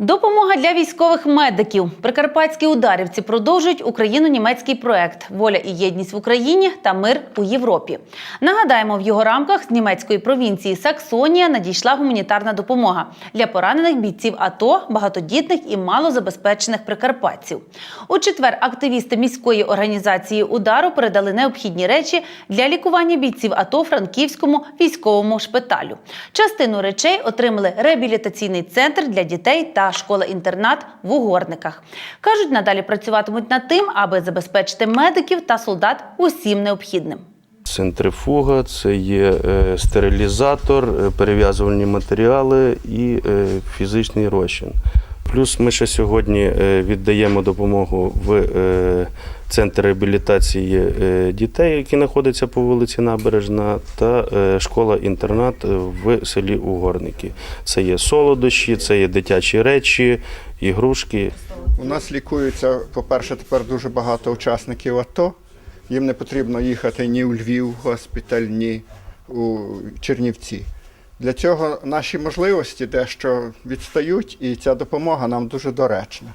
Допомога для військових медиків. Прикарпатські ударівці продовжують україно-німецький проект Воля і єдність в Україні та мир у Європі. Нагадаємо, в його рамках з німецької провінції Саксонія надійшла гуманітарна допомога для поранених бійців АТО, багатодітних і малозабезпечених прикарпатців. У четвер активісти міської організації удару передали необхідні речі для лікування бійців АТО Франківському військовому шпиталю. Частину речей отримали реабілітаційний центр для дітей та школа-інтернат в Угорниках. Кажуть, надалі працюватимуть над тим, аби забезпечити медиків та солдат усім необхідним. Центрифуга, це є е, стерилізатор, е, перев'язувальні матеріали і е, фізичний розчин. Плюс ми ще сьогодні е, віддаємо допомогу в е, центр реабілітації е, дітей, який знаходиться по вулиці Набережна, та школа-інтернат в селі Угорники. Це є солодощі, це є дитячі речі, ігрушки. У нас лікуються, по-перше, тепер дуже багато учасників АТО. Їм не потрібно їхати ні у Львів, госпіталь, ні у Чернівці. Для цього наші можливості дещо відстають, і ця допомога нам дуже доречна.